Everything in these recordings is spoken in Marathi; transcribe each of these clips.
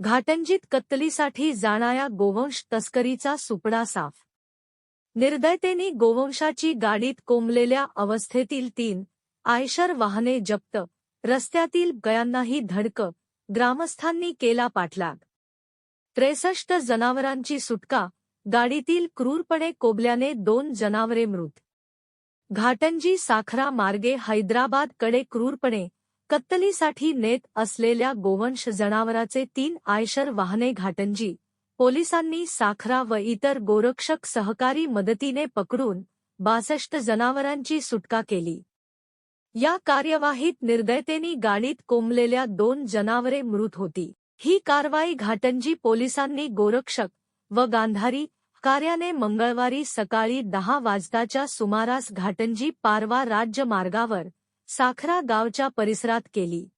घाटंजीत कत्तलीसाठी जाणाऱ्या गोवंश तस्करीचा सुपडा साफ. निर्दयतेने गोवंशाची गाडीत कोंबलेल्या अवस्थेतील तीन आयशर वाहने जप्त रस्त्यातील गयांनाही धडक ग्रामस्थांनी केला पाठलाग. त्रेसष्ट जनावरांची सुटका गाडीतील क्रूरपणे कोबल्याने दोन जनावरे मृत. घाटंजी साखरा मार्गे हैदराबादकडे क्रूरपणे कत्तलीसाठी नेत असलेल्या गोवंश जनावराचे तीन आयशर वाहने घाटंजी पोलिसांनी साखरा व इतर गोरक्षक सहकारी मदतीने पकडून बासष्ट जनावरांची सुटका केली. या कार्यवाहीत निर्दयतेनी गाडीत कोंबलेल्या दोन जनावरे मृत होती. ही कारवाई घाटंजी पोलिसांनी गोरक्षक व गांधारी कार्याने मंगळवारी सकाळी दहा वाजताच्या सुमारास घाटंजी पारवा राज्य मार्गावर साखरा गावच्या परिसरात केली.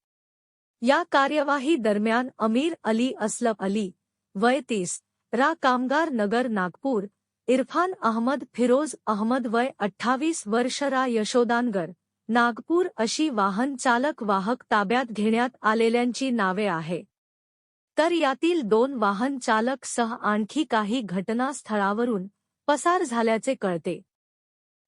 या कार्यवाही दरम्यान अमीर अली असलम अली वय तीस रा कामगार नगर नागपूर इरफान अहमद फिरोज अहमद वय अठ्ठावीस वर्ष रा यशोदानगर नागपूर अशी वाहन चालक वाहक ताब्यात घेण्यात आलेल्यांची नावे आहे. तर यातील दोन वाहन चालक सह आणखी काही घटनास्थळावरून पसार झाल्याचे कळते.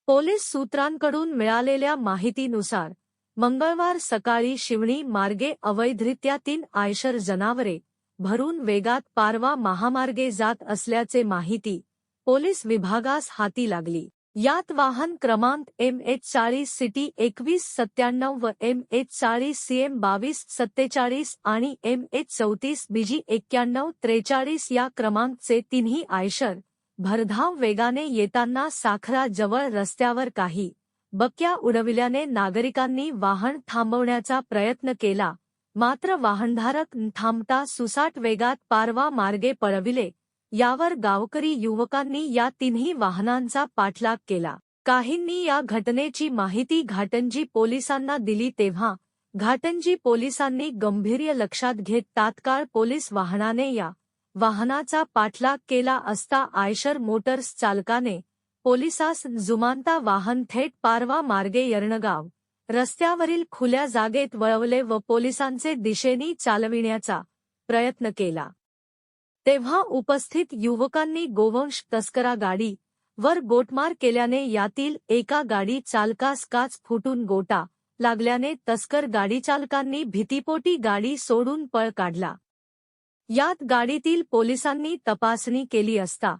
पोलीस सूत्रांकडून मिळालेल्या माहितीनुसार मंगळवार सकाळी शिवणी मार्गे अवैधरित्या तीन आयशर जनावरे भरून वेगात पारवा महामार्गे जात असल्याचे माहिती पोलीस विभागास हाती लागली. यात वाहन क्रमांक एम एच चाळीस सिटी एकवीस सत्त्याण्णव व एम एच चाळीस सीएम बावीस सत्तेचाळीस आणि एम एच चौतीस बीजी एक्क्याण्णव त्रेचाळीस या क्रमांकचे तिन्ही आयशर भरधाव वेगाने येताना साखरा जवळ रस्त्यावर काही बक्या उडविल्याने नागरिकांनी वाहन थांबवण्याचा प्रयत्न केला. मात्र वाहनधारक थांबता सुसाट वेगात पारवा मार्गे पळविले. यावर गावकरी युवकांनी या तिन्ही वाहनांचा पाठलाग केला. काहींनी या घटनेची माहिती घाटंजी पोलिसांना दिली तेव्हा घाटंजी पोलिसांनी गंभीर्य लक्षात घेत तात्काळ पोलीस वाहनाने या वाहनाचा पाठलाग केला असता आयशर मोटर्स चालकाने पोलिसास जुमानता वाहन थेट पारवा मार्गे यर्णगाव रस्त्यावरील खुल्या जागेत वळवले व पोलिसांचे दिशेनी चालविण्याचा प्रयत्न केला. तेव्हा उपस्थित युवकांनी गोवंश तस्करा गाडी वर गोटमार केल्याने यातील एका गाडी चालकास काच फुटून गोटा लागल्याने तस्कर गाडीचालकांनी भीतीपोटी गाडी सोडून पळ काढला. यात गाडीतील पोलिसांनी तपासणी केली असता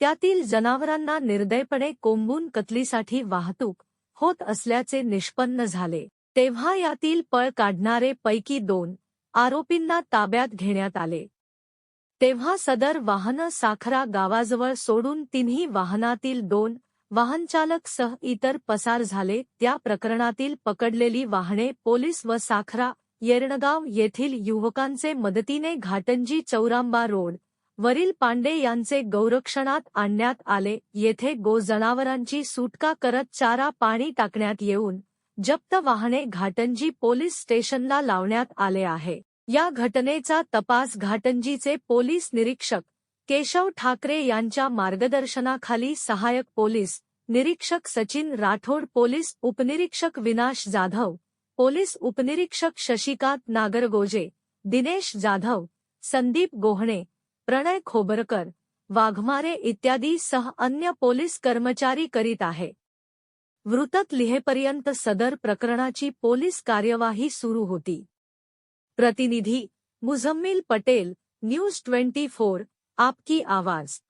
त्यातील जनावरांना निर्दयपणे कोंबून कतलीसाठी वाहतूक होत असल्याचे निष्पन्न झाले. तेव्हा यातील पळ काढणारे पैकी दोन आरोपींना ताब्यात घेण्यात आले. तेव्हा सदर वाहनं साखरा गावाजवळ सोडून तिन्ही वाहनातील दोन वाहनचालक सह इतर पसार झाले. त्या प्रकरणातील पकडलेली वाहने पोलीस व साखरा येरणगाव येथील युवकांचे मदतीने घाटंजी चौरांबा रोड वरील पांडे यांचे गौरक्षणात आणण्यात आले. येथे गो जनावरांची सुटका करत चारा पाणी टाकण्यात येऊन जप्त वाहने घाटंजी पोलीस स्टेशनला लावण्यात आले आहे. या घटनेचा तपास घाटंजीचे पोलीस निरीक्षक केशव ठाकरे यांच्या मार्गदर्शनाखाली सहायक पोलीस निरीक्षक सचिन राठोड पोलीस उपनिरीक्षक विनाश जाधव पोलीस उपनिरीक्षक शशिकांत नागरगोजे, दिनेश जाधव, संदीप गोहणे, प्रणय खोबरकर, वाघमारे इत्यादी सह अन्य पोलीस कर्मचारी करीत आहे. वृत्त लिहेपर्यंत सदर प्रकरणाची पोलीस कार्यवाही सुरू होती. प्रतिनिधी Muzammil Patel, news twenty four, आपकी आवाज़.